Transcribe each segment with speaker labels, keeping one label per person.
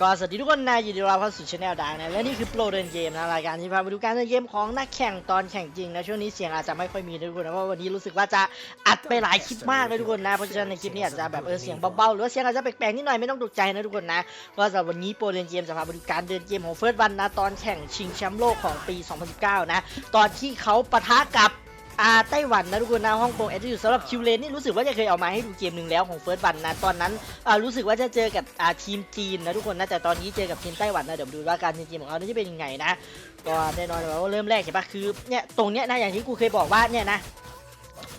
Speaker 1: ก็สวัสดีทุกคนนะยินดีต้อนรับเข้าสู่ช anel ดังนะและนี่คือโปรเดินเกมนะรายการที่พามาดูการเดินเกมของนักแข่งตอนแข่งจริงนะช่วงนี้เสียงอาจจะไม่ค่อยมีนะทุกคนนะเพราะวันนี้รู้สึกว่าจะอัดไปหลายคลิปมากเลยทุกคนนะเพราะฉะนั้นในคลิปนี้อาจจะแบบเออเสียงเบาๆหรือว่าเสียงอาจจะแปลกๆนิดหน่อยไม่ต้องตกใจนะทุกคนนะก็สำหรับวันนี้โปรเดินเกมจะพามาดูการเดินเกมของเฟิร์สวันนะตอนแข่งชิงแชมป์โลกของปี 2019 นะตอนที่เขาปะทะกับ อาไต้หวันนะทุกคนนะฮ่องกงแอตติจูสำหรับคิวเลนนี่รู้สึกว่าจะเคยเอามาให้ดูเกมหนึ่งแล้วของเฟิร์สวันนะตอนนั้นรู้สึกว่าจะเจอกับทีมจีนนะทุกคนนะแต่ตอนนี้เจอกับทีมไต้หวันนะเดี๋ยวดูว่าการเจมของเขาจะเป็นยังไงนะก็แน่นอนว่าเริ่มแรกเห็นปะคือเนี่ยตรงเนี้ยนะอย่างที่กูเคยบอกว่าเนี่ยนะ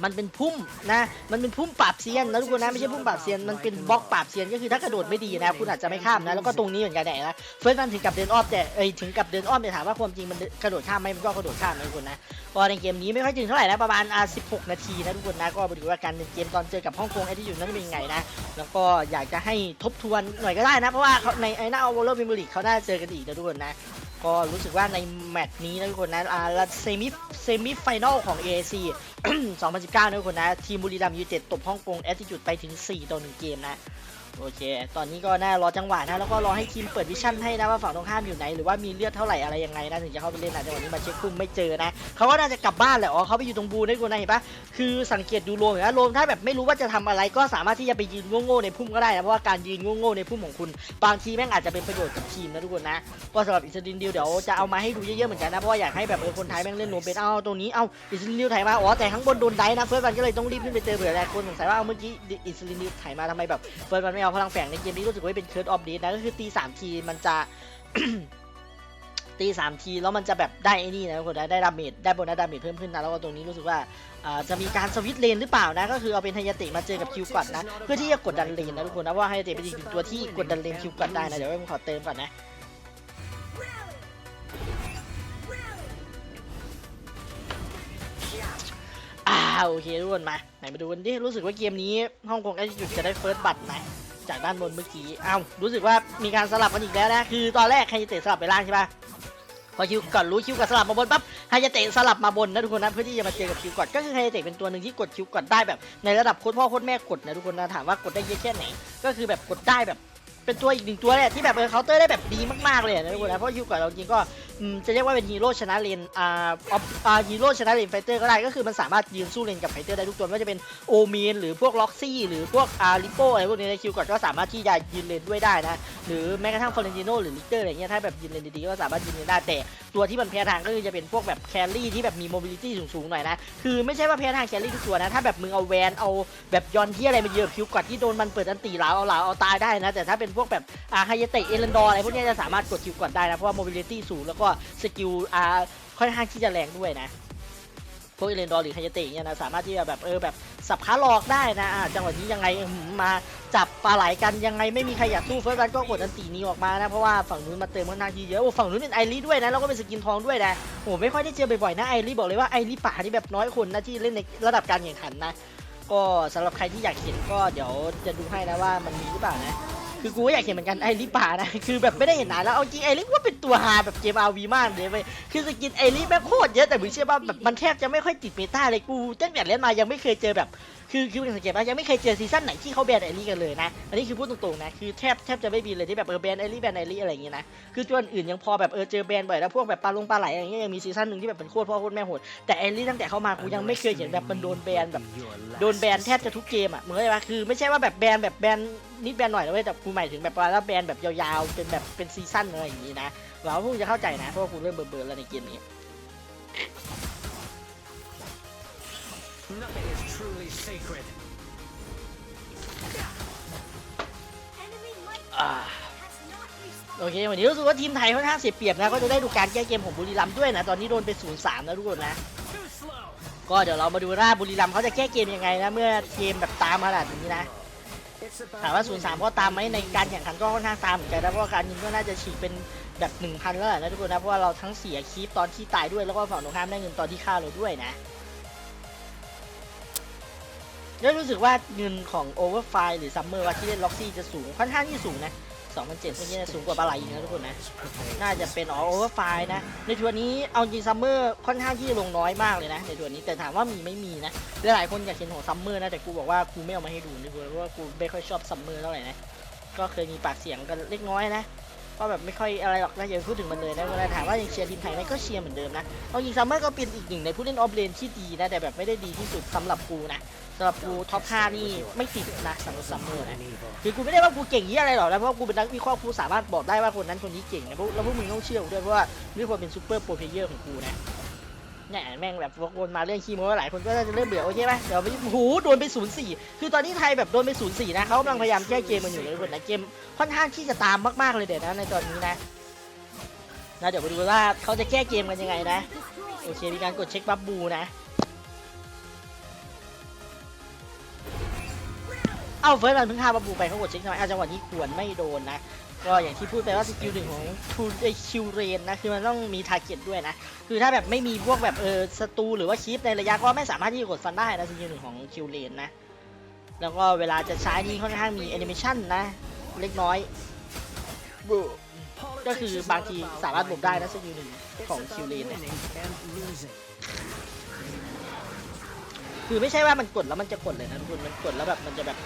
Speaker 1: มันเป็นพุ่มนะ มันเป็นพุ่มปราบเซียนนะทุกคนนะไม่ใช่พุ่มปราบเซียน มันเป็นบล็อกปราบเซียนก็คือถ้ากระโดดไม่ดีนะคุณอาจจะไม่ข้ามนะ แล้วก็ตรงนี้เหมือนกันแหละนะเฟิร์สวันถึงกับเดินอ้อมแต่เอ้ยถึงกับเดินอ้อมแต่ถามว่าความจริงมันกระโดดข้ามไหมมันก็กระโดดข้ามนะทุกคนนะก็ในเกมนี้ไม่ค่อยถึงเท่าไหร่นะประมาณอ่า16 นาทีนะทุกคนนะก็มาดูว่าการเล่นเกมตอนเจอกับฮ่องกงไอ้ที่อยู่นั้นเป็นยังไงนะแล้วก็อยากจะให้ทบทวนหน่อยก็ได้นะเพราะว่าในไอ้หน้าอวอลเลอร์พิมลีกเขาน่าเจอกันอีกนะทุกคนนะ ก็รู้สึกว่าในแมตช์นี้นะทุกคนนะอ่าเซมิเซมิไฟแนลของ AAC 2019นะทุกคนนะ ทีมบุรีรัมย์ยูเต็ดตบฮ่องกงแอตติจูดไปถึง 4 ต่อ 1 เกมนะ โอเค ตอนนี้ก็น่ารอจังหวะนะ แล้วก็รอให้ทีมเปิดวิชั่นให้นะว่าฝั่งตรงข้ามอยู่ไหน หรือว่ามีเลือดเท่าไหร่อะไรยังไงนะถึงจะเข้าไปเล่นนะแต่วันนี้มาเช็คคุ้มไม่เจอนะเขาก็น่าจะกลับบ้านแหละ อ๋อเขาไปอยู่ตรงบูได้กูนะเห็นปะคือสังเกตดูโรมนะโรมถ้าแบบไม่รู้ว่าจะทำอะไรก็สามารถที่จะไปยืนโง่ๆในพุ่มก็ได้นะ เพราะว่าการยืนโง่ๆในพุ่มของคุณ บางทีแม่งอาจจะเป็นประโยชน์กับทีมนะทุกคนนะ ก็สำหรับอิสรินดิวเดี๋ยวจะเอามาให้ดูเยอะๆเหมือนกันนะ เพราะว่าอยากให้แบบเออคนไทยแม่งเล่นโรมเป็น เอาตรงนี้ เอาอิสรินดิวถ่ายมา อ๋อแต่ข้างบนโดนไดนะ เฟิร์สวันก็เลยต้องรีบขึ้นไปเจอเผื่อหลายคนสงสัยว่าเอาเมื่อกี้อิสรินดิวถ่ายมาทำไมแบบเฟิร์สวันไม่าพลังแฝงในเกมนี้รู้สึกว่าเป็นเคิร์ดออฟเดนะก็คือตีสามทีมันจะตีสามทีแล้วมันจะแบบได้ไอ้นี่นะทุกคนได้ได้ดาเมจได้โบนัสดาเมจเพิ่มขึ้นนะแล้วก็ตรงนี้รู้สึกว่าจะมีการสวิตช์เลนหรือเปล่านะ ก็คือเอาเป็นไฮยาเตะมาเจอกับคิวก่อนนะ เพื่อที่จะกดดันเลนนะทุกคนนะว่าไฮยาเตะเป็นอีกตัวที่กดดันเลนคิวก่อนได้นะเดี๋ยวผมขอเติมก่อนนะโอเคทุกคนมาไหนมาดูกันดิรู้สึกว่าเกมนี้ฮ่องกงไอ้จุดจะได้เฟิร์สบัตรไหม จากด้านบนเมื่อกี้อ้าวรู้สึกว่ามีการสลับกันอีกแล้วนะ คือตอนแรกไฮยาเตะสลับไปล่างใช่ปะพอคิวก่อนรู้คิวก่อนสลับมาบนปั๊บไฮยาเตะสลับมาบนนะทุกคนนะเพื่อที่จะมาเจอกับคิวก่อนก็คือไฮยาเตะเป็นตัวหนึ่งที่กดคิวก่อนได้แบบ ในระดับโคตรพ่อโคตรแม่กดนะทุกคนนะถามว่ากดได้เยอะแค่ไหน ก็คือแบบกดได้แบบ เป็นตัวอีกหนึ่งตัวเนี่ยที่แบบเออเคาน์เตอร์ได้แบบดีมากๆเลยนะทุกคนนะเพราะคิวก่อนเราจริงก็จะเรียกว่าเป็นฮีโร่ชนะเลนอ่าออฟอ่าฮีโร่ชนะเลนไฟเตอร์ก็ได้ก็คือมันสามารถยืนสู้เลนกับไฟเตอร์ได้ทุกตัวไม่ว่าจะเป็นโอเมนหรือพวกล็อกซี่หรือพวกอาริโปอะไรพวกนี้ในคิวก่อนก็สามารถที่จะยืนเลนด้วยได้นะหรือแม้กระทั่งฟอร์เรนติโนหรือลิเตอร์อะไรเงี้ยถ้าแบบยืนเลนดีๆก็สามารถยืนเลนได้แต่ตัวที่มันแพ้ทางก็คือจะเป็นพวกแบบแคลรี่ที่แบบมีโมบิลิตี้สูงๆหน่อยนะคือไม่ใช่ว่าแพ้ทางแครี่ทุกตัวนะถ้าแบบมึงเอาแวนเอาแบบยอนที่อะไรมาเยอะคิวก่อนที่โดนมันเปิดอันตีหลาวเอาหลาวเอาตายได้นะแต่ถ้าเป็นพวกแบบอาไฮยเตะเอเลนดอร์อะไรพวกนี้จะสามารถกดคิวก่อนได้นะ เพราะว่าโมบิลิตี้สูงแล้วก็สกิลอาค่อนข้างที่จะแรงด้วยนะพวกเอเลนดอร์หรือไฮยเตะเนี่ยนะสามารถที่จะแบบเออแบบสับขาหลอกได้นะจังหวะนี้ยังไงมาจับปลาไหลกันยังไงไม่มีใครอยากสู้เฟิร์สบันก็กดอันตีนี้ออกมานะเพราะว่าฝั่งนู้นมาเติมค่อนข้างที่เยอะโอ้ฝั่งนู้นเป็นไอรีด้วยนะแล้วก็เป็นสกินทองด้วยนะโอ้ไม่ค่อยได้เจอบ่อยๆนะไอรีบอกเลยว่าไอรีป่าที่แบบน้อยคนนะที่เล่นในระดับการแข่งขันนะก็สำหรับใครที่อยากเห็นก็เดี๋ยวจะดูให้นะว่ามันมีหรือเปล่านะ คือกูก็อยากเห็นเหมือนกันไอริป่านะ คือแบบไม่ได้เห็นนานแล้วเอาจริงไอริว่าเป็นตัวฮาแบบเกมอาวีมากเลยไปคือสกินไอริแม่งโคตรเยอะแต่มึงเชื่อป่ะแบบมันแทบจะไม่ค่อยติดเมตาเลยกูตั้งแต่เล่นมายังไม่เคยเจอแบบ คือคือมึงสังเกตว่ายังไม่เคยเจอซีซั่นไหนที่เขาแบนไอริกันเลยนะ อันนี้คือพูดตรงๆนะคือแทบแทบจะไม่มีเลยที่แบบเออแบนไอริแบนไอริอะไรอย่างงี้นะคือตัวอื่นยังพอแบบเออเจอแบนบ่อยแล้วพวกแบบปลาลงปลาไหลอะไรอย่างเงี้ยยังมีซีซั่นหนึ่งที่แบบเป็นโคตรพ่อโคตรแม่โหดแต่ไอริตั้งแต่เข้ามากูยังไม่เคยเห็นแบบมันโดนแบนแบบโดนแบนแทบจะทุกเกมอะมึงเข้าใจปะคือไม่ใช่ว่าแบบแบนแบบแบนนิดแบนหน่อยนะเว้ยแต่กูหมายถึงแบบว่าแล้วแบนแบบยาวๆเป็นแบบเป็นซีซั่นอะไรอย่างงี้นะหวังว่าพวกมึงจะเข้าใจนะเพราะว่ากูเริ่มเบื่อๆแล้วในเกมนี้
Speaker 2: Nothing is truly sacred.
Speaker 1: อ่าโอเค วันนี้รู้สึกว่าทีมไทยค่อนข้างเสียเปรียบนะ ก็จะได้ดูการแก้เกมของบุรีรัมย์ด้วยนะ ตอนนี้โดนไป0 3นะทุกคนนะ
Speaker 2: Too slow.
Speaker 1: ก็เดี๋ยวเรามาดูว่าบุรีรัมย์เขาจะแก้เกมยังไงนะ เมื่อเกมแบบตามขนาดนี้นะ
Speaker 2: It's about
Speaker 1: ถามว่า0 3ก็ตามไหมในการแข่งขันก็ค่อนข้างตามเหมือนกันนะ เพราะว่าการยิงก็น่าจะฉีกเป็นแบบ1,000แล้วแหละนะทุกคนนะ เพราะว่าเราทั้งเสียคีปตอนที่ตายด้วย แล้วก็ฝั่งตรงข้ามได้เงินตอนที่ฆ่าเราด้วยนะ แล้วรู้สึกว่าเงินของ Overfly หรือ Summer ว่าที่เล่นล็อกซี่จะสูงค่อนข้างที่สูงนะ2007เมื่อกี้สูงกว่าปลาไหลอีกนะทุกคนนะ น่าจะเป็นอ๋อ Overfly นะ ในทัวร์นี้เอาจริง Summer ค่อนข้างที่ลงน้อยมากเลยนะ ในทัวร์นี้แต่ถามว่ามีไม่มีนะ หลายคนอยากเห็นของ Summer นะแต่กูบอกว่ากูไม่เอามาให้ดูนะกูเพราะว่ากูไม่ค่อยชอบ Summer เท่าไหร่นะ ก็เคยมีปากเสียงกันเล็กน้อยนะ ก็แบบไม่ค่อยอะไรหรอกนะอย่าพูดถึงมันเลยนะเวลาถามว่ายังเชียร์ทีมไทยไหมก็เชียร์เหมือนเดิมนะเอาจริงซัมเมอร์ก็เป็นอีกหนึ่งในผู้เล่นออฟเลนที่ดีนะแต่แบบไม่ได้ดีที่สุดสำหรับกูนะสำหรับกูท็อป5นี่ไม่ติดนะสำหรับซัมเมอร์นะคือกูไม่ได้ว่ากูเก่งยี่อะไรหรอกนะเพราะกูเป็นนักวิเคราะห์กูสามารถบอกได้ว่าคนนั้นคนนี้เก่งนะพวกแล้วพวกมึงต้องเชื่อกูด้วยเพราะว่านี่ควรเป็นซูเปอร์โปรเพลเยอร์ของกูนะ เนี่ยแม่งแบบวกวนมาเรื่องคีโมหลายคนก็จะเริ่มเบื่อโอเคไหมเดี๋ยวไปหูโดนไปศูนย์สี่คือตอนนี้ไทยแบบโดนไปศูนย์สี่นะเขากำลังพยายามแก้เกมมันอยู่เลยทุกคนนะเกมค่อนข้างที่จะตามมากๆเลยเดี๋ยวนะในตอนนี้นะนะเดี๋ยวไปดูว่าเขาจะแก้เกมกันยังไงนะโอเคมีการกดเช็คบัฟบูนะเอ้าเฟิร์สมันเพิ่งฆ่าบับบูไปเขากดเช็คทำไมอาจังหวะนี้ควรไม่โดนนะ ก็อย่างที่พูดไปว่าสกิลหนึ่งของทูไอคิวเรนนะคือมันต้องมีทาร์เก็ตด้วยนะ คือถ้าแบบไม่มีพวกแบบเออศัตรูหรือว่าคีปในระยะก็ไม่สามารถที่จะกดฟันได้นะสกิลหนึ่งของคิวเรนนะ แล้วก็เวลาจะใช้นี่ค่อนข้างมีแอนิเมชันนะ เล็กน้อย ก็คือบางทีสามารถหลบได้นะสกิลหนึ่งของคิวเรนนี่ย
Speaker 2: winning and losing.
Speaker 1: คือไม่ใช่ว่ามันกดแล้วมันจะกดเลยนะทุกคนมันกดแล้วแบบมันจะแบบ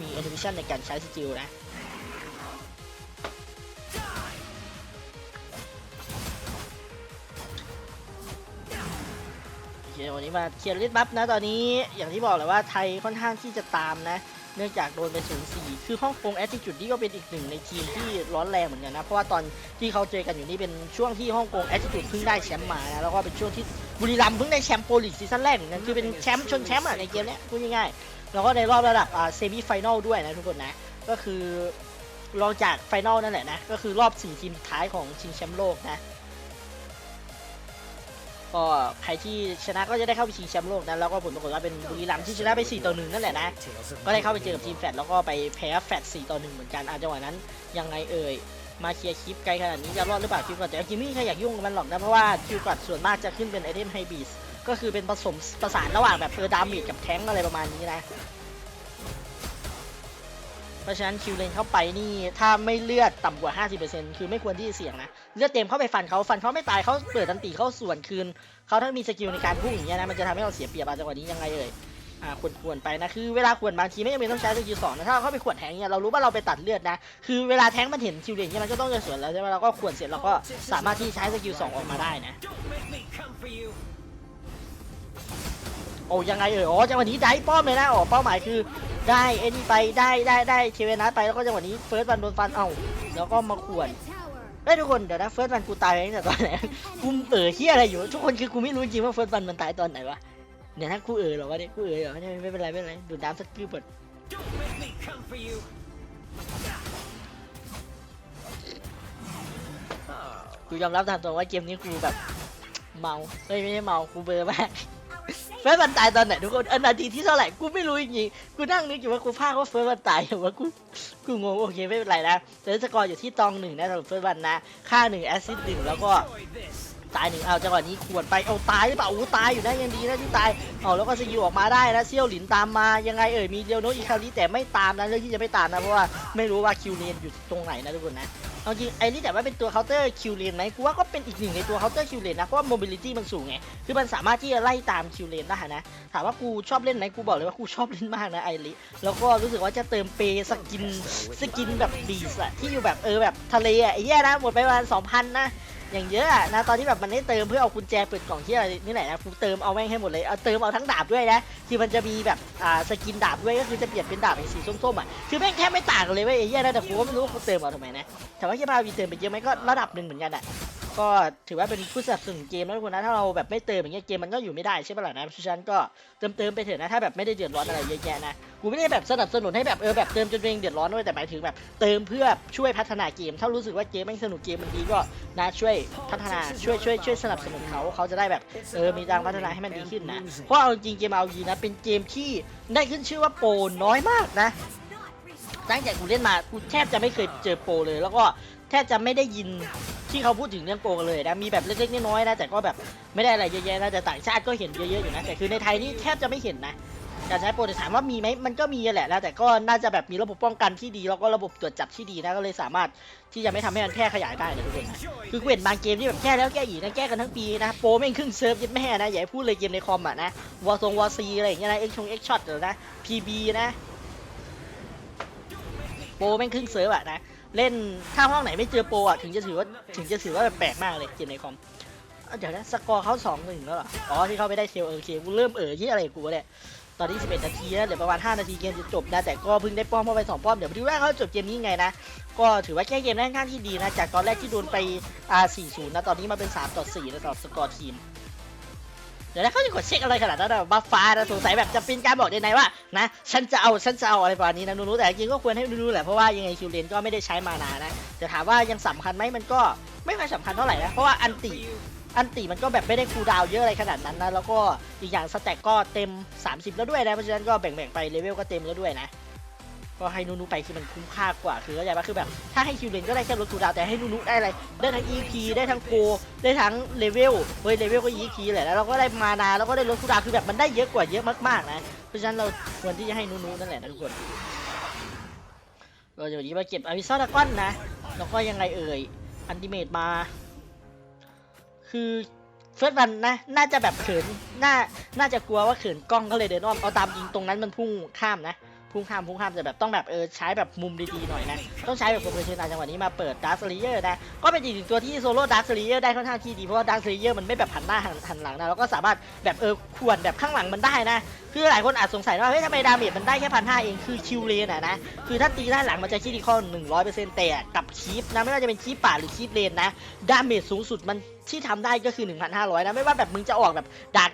Speaker 1: มีแอนิเมชันในการใช้สกิลนะ โอเควันนี้มาเคลียร์ลิสบัฟนะตอนนี้อย่างที่บอกเลยว่าไทยค่อนข้างที่จะตามนะ เนื่องจากโดนไป0 4คือฮ่องกงแอตติจุดนี่ก็เป็นอีกหนึ่งในทีมที่ร้อนแรงเหมือนกันนะ เพราะว่าตอนที่เขาเจอกันอยู่นี่เป็นช่วงที่ฮ่องกงแอตติจุดเพิ่งได้แชมป์มานะแล้วก็เป็นช่วงที่บุรีรัมย์เพิ่งได้แชมป์โปรลีกซีซั่นแรกเหมือนกันคือเป็นแชมป์ชนแชมป์อะในเกมเนี้ยพูดง่ายๆแล้วก็ในรอบระดับอ่าเซมิไฟแนลด้วยนะทุกคนนะก็คือรองจากไฟแนลนั่นแหละนะก็คือรอบสี่ทีมสุดท้ายของชิงแชมป์โลกนะ ก็ใครที่ชนะก็จะได้เข้าไปชิงแชมป์โลกนะแล้วก็ผลปรากฏว่าเป็นบุรีรัมย์ที่ชนะไป4ต่อ1นั่นแหละนะก็ได้เข้าไปเจอกับทีมแฟดแล้วก็ไปแพ้แฟด4ต่อ1เหมือนกันอาจังหวะนั้นยังไงเอ่ยมาเคลียร์คลิปไกลขนาดนี้จะรอดหรือเปล่าคิวก่อนแต่จริงๆไม่มีใครอยากยุ่งกับมันหรอกนะเพราะว่าคิวก่อนส่วนมากจะขึ้นเป็นไอเทมไฮบีสก็คือเป็นผสมประสานระหว่างแบบเออดามิดกับแท้งอะไรประมาณนี้นะ เพราะฉะนั้นคิวเลนเข้าไปนี่ถ้าไม่เลือดต่ำกว่า 50%คือไม่ควรที่จะเสี่ยงนะเลือดเต็มเข้าไปฟันเขาฟันเขาไม่ตายเขาเปิดตันตีเขาส่วนคืนเขาถ้ามีสกิลในการพุ่งอย่างเงี้ยนะมันจะทำให้เราเสียเปรียบอะจังหวะนี้ยังไงเอ่ยอ่าควรควรไปนะคือเวลาควรบางทีไม่จำเป็นต้องใช้สกิลสองนะถ้าเราเข้าไปขวดแทงเนี่ยเรารู้ว่าเราไปตัดเลือดนะคือเวลาแทงมันเห็นคิวเลนเนี่ยมันก็ต้องจะสวนแล้วใช่ไหมเราก็ขวดเสร็จเราก็สามารถที่ใช้สกิลสองออกมาได้นะโอ้ยังไงเอ่ยอ๋อจังหวะนี้ได้ป้อมเลยนะอ๋อเป้าหมายคือ ได้เอ็นี่ไปได้ได้ได้เทเวนัสไปแล้วก็จังหวะนี้เฟิร์สวันโดนฟันเอ้าแล้วก็มาขวนเฮ้ทุกคนเดี๋ยวนะเฟิร์สวันกูตายไปตั้งแต่ตอนไหนกูเออเฮียอะไรอยู่ ทุกคนคือกูไม่รู้จริงว่าเฟิร์สวันมันตายตอนไหนวะเดี๋ยวนะกูเออเหรอวะเนี่ยกูเออเหรอไม่เป็นไรไม่เป็นไรดูดน้ำสักกิ้วเปิดกูยอมรับตามตรงว่าเกมนี้กูแบบเมาเฮ้ยไม่ใช่เมากูเบอร์มาก เฟิร์สวันตายตอนไหนทุกคนอันนาทีที่เท่าไหร่กูไม่รู้จริงๆกูนั่งนึกอยู่ว่ากูพลาดว่าเฟิร์สวันตายแต่ว่ากูกูงงโอเคไม่เป็นไรนะแต่สกอร์อยู่ที่ตองหนึ่งนะสำหรับเฟิร์สวันนะค่าหนึ่งแอสซิสต์หนึ่งแล้วก็ตายหนึ่งเอาจังหวะนี้ขวนไปเอาตายหรือเปล่าอู้ตายอยู่นะยังดีนะที่ตายเอาแล้วก็สกิลออกมาได้นะเซี่ยวหลินตามมายังไงเอ่ยมีเดียวโนอีคาริแต่ไม่ตามนะเรื่องที่จะไม่ตามนะเพราะว่าไม่รู้ว่าคิวเลนอยู่ตรงไหนนะทุกคนนะ เอาจริงไอ้นี่แต่ว่าเป็นตัวเคาน์เตอร์คิวเลนไหมกูว่าก็เป็นอีกหนึ่งในตัวเคาน์เตอร์คิวเลนนะเพราะว่าโมบิลิตี้มันสูงไงคือมันสามารถที่จะไล่ตามคิวเลนได้นะถามว่ากูชอบเล่นไหมกูบอกเลยว่ากูชอบเล่นมากนะไอริแล้วก็รู้สึกว่าจะเติมเปย์สกินสกินแบบบีสอะที่อยู่แบบเออแบบทะเลอะไอ้เหี้ยนะหมดไปประมาณสองพันนะ อย่างเยอะอะนะตอนที่แบบมันได้เติมเพื่อเอากุญแจเปิดกล่องที่อะไรนี่แหละนะกูเติมเอาแม่งให้หมดเลยเอาเติมเอาทั้งดาบด้วยนะคือมันจะมีแบบอ่าสกินดาบด้วยก็คือจะเปลี่ยนเป็นดาบเป็นสีส้มๆอะคือแม่งแทบไม่ต่างกันเลยเว้ยไอ้เหี้ยนะแต่กูก็ไม่รู้ว่ากูเติมเอาทำไมนะแต่ว่าเฮียพาวีเติมไปเยอะไหมก็ระดับหนึ่งเหมือนกันอะ ก็ถือว่าเป็นผู้สนับสนุนเกมนะทุกคนนะถ้าเราแบบไม่เติมอย่างเงี้ยเกมมันก็อยู่ไม่ได้ใช่ปะล่ะนะเพราะฉะนั้นก็เติมเติมๆไปเถอะนะถ้าแบบไม่ได้เดือดร้อนอะไรเยอะแยะนะกูไม่ได้แบบสนับสนุนให้แบบเออแบบเติมจนตัวเองเดือดร้อนด้วยแต่หมายถึงแบบเติมเพื่อช่วยพัฒนาเกม ถ้ารู้สึกว่าเกมแม่สนุกเกมมันดีก็นะช่วยพัฒนาช่วยช่วยช่วยสนับสนุนเขาเขาจะได้แบบเออมีทางพัฒนาให้มันดีขึ้นนะเพราะเอาจริงเกมเอายีนะเป็นเกมที่ได้ขึ้นชื่อว่าโปรน้อยมากนะตั้งแต่กูเล่นมากูแทบจะไม่เคยเจอโปรเลย แล้วก็แทบจะไม่ได้ยิน ที่เขาพูดถึงเรื่องโปรกันเลยนะมีแบบเล็กๆน้อยๆนะแต่ก็แบบไม่ได้อะไรเยอะแยะนะแต่ต่างชาติก็เห็นเยอะๆอยู่นะแต่คือในไทยนี่แทบจะไม่เห็นนะการใช้โปรแต่ถามว่ามีไหมมันก็มีแหละนะแต่ก็น่าจะแบบมีระบบป้องกันที่ดีแล้วก็ระบบตรวจจับที่ดีนะก็เลยสามารถที่จะไม่ทำให้มันแพร่ขยายได้นะทุกคนนะคือเห็นบางเกมที่แบบแก้แล้วแก้อีกนะแก้กันทั้งปีนะโปรแม่งครึ่งเซิร์ฟยัดแม่นะอย่าให้พูดเลยเกมในคอมอะนะวอร์ซงวอร์ซีอะไรอย่างเงี้ยนะเอ็กชงเอ็กช็อตเดี๋ยนะพีบีนะโปรแม่งครึ่งเซิร์ฟอะนะ เล่นถ้าห้องไหนไม่เจอโปรอะถึงจะถือว่าถึงจะถือว่าแปลกมากเลยเกมในคอมเดี๋ยวนะสกอร์เขาสองหนึ่งแล้วเหรออ๋อที่เขาไม่ได้เซลเออเคกูเริ่มเออที่อะไรกูวะเนี่ยตอนนี้ 11 นาทีแล้วเดี๋ยวประมาณ 5 นาทีเกมจะจบนะแต่ก็เพิ่งได้ป้อมเข้าไป 2 ป้อม เดี๋ยวดูว่าเขาจบเกมนี้ยังไงนะ ก็ถือว่าแก้เกมได้ค่อนข้างที่ดีนะ จากตอนแรกที่โดนไปอ่า4-0 นะ ตอนนี้มาเป็น 3 ต่อ 4 นะสำหรับสกอร์ทีม ดี๋ยวนะเขาจะกดเช็คอะไรขนาดนั้นบัฟฟ้านะสงสัยแบบจะเป็นการบอกในไนว่านะฉันจะเอาฉันจะเอาอะไรประมาณนี้นะนูๆแต่จริงก็ควรให้นูๆแหละเพราะว่ายังไงคิวเลนก็ไม่ได้ใช้มานานนะแต่ถามว่ายังสำคัญไหมมันก็ไม่ค่อยสำคัญเท่าไหร่นะเพราะว่าอันติอันติมันก็แบบไม่ได้คูดาวเยอะอะไรขนาดนั้นนะแล้วก็อีกอย่างสแต็กก็เต็ม 30 แล้วด้วยนะเพราะฉะนั้นก็แบ่งๆไปเลเวลก็เต็มแล้วด้วยนะ ก็ให้นูนูไปคือมันคุ้มค่ากว่าคือเข้าใจปะคือแบบ ถ้าให้คิวเลนก็ได้แค่ลดคูดาวแต่ให้นูนูได้อะไร ได้ทั้ง EP ได้ทั้งโกได้ทั้งเลเวลเฮ้ยเลเวลก็ EP แหละแล้วเราก็ได้มานาแล้วก็ได้ลดคูดาวคือแบบมันได้เยอะกว่าเยอะมากๆนะเพราะฉะนั้นเราควรที่จะให้นูนูนั่นแหละนะทุกคนเราจะวันนี้มาเก็บอาวิซอดากอนนะแล้วก็ยังไงเอ่ยอันติเมตมา คือเฟิร์สวันนะ น่าจะแบบเขินน่าน่าจะกลัวว่าเขินกล้องก็เลยเดินอ้อมเอาตามจริงตรงนั้นมันพุ่งข้ามนะ พุ่งข้ามพุ่งข้ามแต่แบบต้องแบบเออใช้แบบมุมดีๆหน่อยนะ ต้องใช้แบบโปรเฟชชั่นอลจังหวะนี้มาเปิดดาร์ l ลีเยอร์นะ ก็เป็นอีกหนึ่งตัวที่โซโล่ดาร์ l ลีเยอร์ได้ค่อนข้างที่ดีเพราะว่าดาร์ l ลีเยอร์มันไม่แบบหันหน้าหันหันหลังนะแล้วก็สามารถแบบเออขวนแบบข้างหลังมันได้นะคือหลายคนอาจสงสัยว่าเฮ้ยทำไมดาเมจมันได้แค่พันห้าเองคือคิวเลนอะนะคือถ้าตีด้านหลังมันจะคิดดีข้อหนึ่งร้อยเปอร์เซ็นต์แต่กับคีปนะไม่ว่าจะเป็นคีปป่าหรือคีปเลนนะดาเมจสูงสุดมันที่ทำได้ก็คือ1,500นะไม่ว่าแบบมึงจะออกแบบดาบ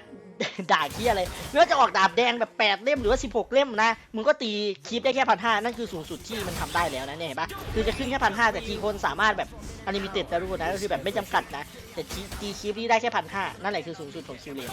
Speaker 1: ด่าที่อะไรไม่ว่าจะออกดาบแดงแบบ 8 เล่มหรือว่า 16 เล่มนะ มึงก็ตีคีปได้แค่พันห้านั่นคือสูงสุดที่มันทำได้แล้วนะเนี่ยเห็นปะคือจะขึ้นแค่พันห้าแต่ทีคนสามารถแบบอนิมิเต็ดนะทุกคนนะก็คือแบบไม่จำกัดนะ แต่ตีตีคีปนี่ได้แค่พันห้านั่นแหละคือสูงสุดของคิวเลน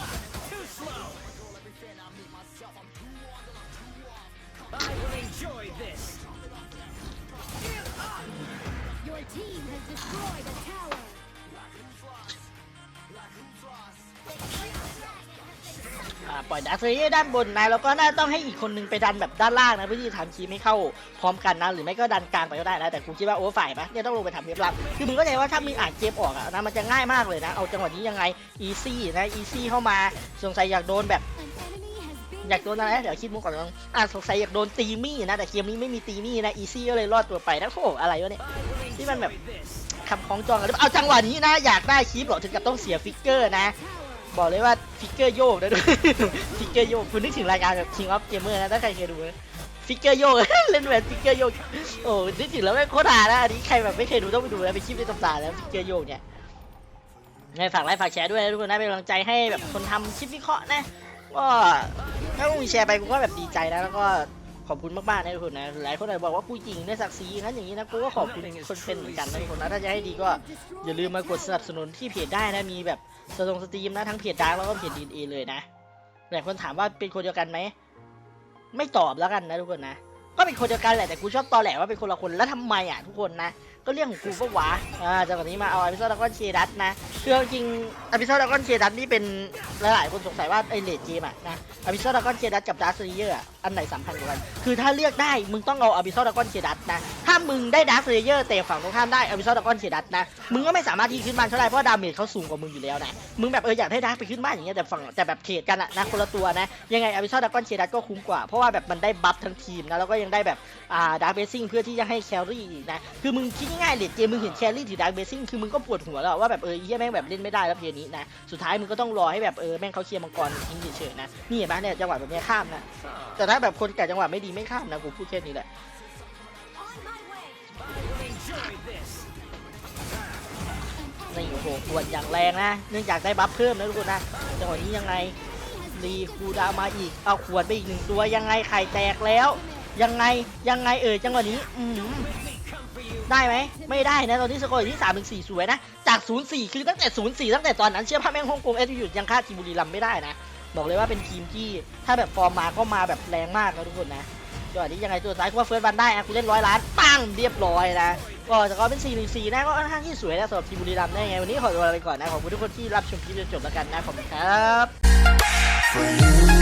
Speaker 1: ปล่อยดักเซเยอร์ด้านบนนะแล้วก็น่าต้องให้อีกคนนึงไปดันแบบด้านล่างนะเพื่อที่จะทำคีมให้เข้าพร้อมกันนะหรือไม่ก็ดันกลางไปก็ได้นะแต่กูคิดว่าโอ้ฝ่ายปะเนี่ยต้องลงไปทำเว็บลับคือมึงก็ใจว่าถ้ามึงอ่านเกมออกอะนะมันจะง่ายมากเลยนะเอาจังหวะนี้ยังไงอีซี่นะอีซี่เข้ามาสงสัยอยากโดนแบบอยากโดนอะไรนะเดี๋ยวคิดมุกก่อนนะอ่าสงสัยอยากโดนตีมี่นะแต่เกมนี้ไม่มีตีมี่นะอีซี่ก็เลยรอดตัวไปนะโอ้อะไรวะเนี่ย
Speaker 2: I will
Speaker 1: Tí bạn
Speaker 2: enjoy
Speaker 1: mẹ-
Speaker 2: this.
Speaker 1: คำคล้องจองกันหรือเอาจังหวะนี้นะอยากได้คลิปหรอถึงกับต้องเสียฟิกเกอร์นะ บอกเลยว่าฟิกเกอร์โยกนะด้วยฟิกเกอร์โยกคุณนึกถึงรายการแบบ King of Gamer นะถ้าใครเคยดูนะฟิกเกอร์โยกเล่นแบบฟิกเกอร์โยกโอ้นึกถึงแล้วไม่โคตรหานะอันนี้ใครแบบไม่เคยดูต้องไปดูนะเป็นคลิปในตำนานแล้วฟิกเกอร์โยกเนี่ยไงฝากไลค์ฝากแชร์ด้วยนะทุกคนนะเป็นกำลังใจให้แบบคนทำคลิปวิเคราะห์นะก็ถ้ามึงแชร์ไปกูก็แบบดีใจนะแล้วก็ ขอบคุณมากๆนะทุกคนนะหลายคนอาจบอกว่ากูยิงในศักดิ์ศรีนั้นอย่างนี้นะกูก็ขอบคุณคนเป็นเหมือนกันนะทุกคนนะถ้าจะให้ดีก็อย่าลืมมากดสนับสนุนที่เพจได้นะมีแบบสตรงสตรีมนะทั้งเพจดังแล้วก็เพจดีเอเลยนะหลายคนถามว่าเป็นคนเดียวกันไหมไม่ตอบแล้วกันนะทุกคนนะก็เป็นคนเดียวกันแหละแต่กูชอบตอแหลว่าเป็นคนละคนแล้วทำไมอะทุกคนนะ ก็เรื่องของกูปะวะอ่าจากวันนี้มาเอาอพิโซดดากอนเชดัสนะคือจริงอพิโซดดากอนเชดัสนี่เป็นหลายๆคนสงสัยว่าไอเลดเกมอะนะอพิโซดดากอนเชดัสกับดาร์คเยอร์อันไหนสำคัญกว่ากันคือถ้าเลือกได้มึงต้องเอาอพิโซดดากอนเชดัสนะถ้ามึงได้ดาร์คเยอร์แต่ฝั่งตรงข้ามได้อพิโซดดากอนเชดัสนะมึงก็ไม่สามารถที่ขึ้นบ้านเขาได้เพราะดาเมจเขาสูงกว่ามึงอยู่แล้วนะมึงแบบเอออยากได้ดาร์คไปขึ้นบ้านอย่างเงี้ยแต่ฝั่งแต่แบบเทรดกันอะนะคนละตัวนะยังไงอพิโซดดากอนเชดัสก็คุ้มกว่าเพราะว่าแบบมันได้บัฟทั้งทีมนะแล้วก็ยังได้แบบอ่าดาร์เบซิ่งเพื่อที่จะให้แคลรี่นะคือมึงคิดง่ายๆเลดเกมมึงเห็นแครี่ถือดาร์คเบซิ่งคือมึงก็ปวดหัวแล้วว่าแบบเออเฮียแม่งแบบเล่นไม่ได้แล้วเพลนี้นะสุดท้ายมึงก็ต้องรอให้แบบเออแม่งเขาเคลียร์มังกรทิ้งเฉยๆนะนี่เห็นไหมเนี่ยจังหวะแบบเนี้ยข้ามนะแต่ถ้าแบบคนแก่จังหวะไม่ดีไม่ข้ามนะกูพูดแค่นี้แหละนี่โอ้โหปวดอย่างแรงนะ เนื่องจากได้บัฟเพิ่มนะทุกคนนะจังหวะนี้ยังไงรีคูดามาอีก เอาขวดไปอีกหนึ่งตัวยังไงไข่แตกแล้ว ยังไงยังไงเอ่ยจังหวะนี้อื ได้ไหมไม่ได้นะตอนนี้สกอร์อยู่ที่3ถึง4สวยนะ จาก 0-4 คือตั้งแต่ 0-4 ตั้งแต่ตอนนั้นเชื่อพ่อแม่งฮ่องกงเอสยูยังฆ่าทีมบุรีรัมย์ไม่ได้นะ บอกเลยว่าเป็นทีมที่ถ้าแบบฟอร์มมาก็มาแบบแรงมากนะทุกคนนะจังหวะนี้ยังไงตัวซ้ายกูว่าเฟิร์สวันได้นะกูเล่นร้อยล้านปังเรียบร้อยนะก็สกอร์เป็น4 1 4นะก็ค่อนข้างที่สวยนะสำหรับทีมบุรีรัมย์ได้ไงวันนี้ขอตัวลาไปก่อนนะขอบคุณทุกคนที่รับชมคลิปจนจบแล้วกันนะขอบคุณครับ
Speaker 3: for you.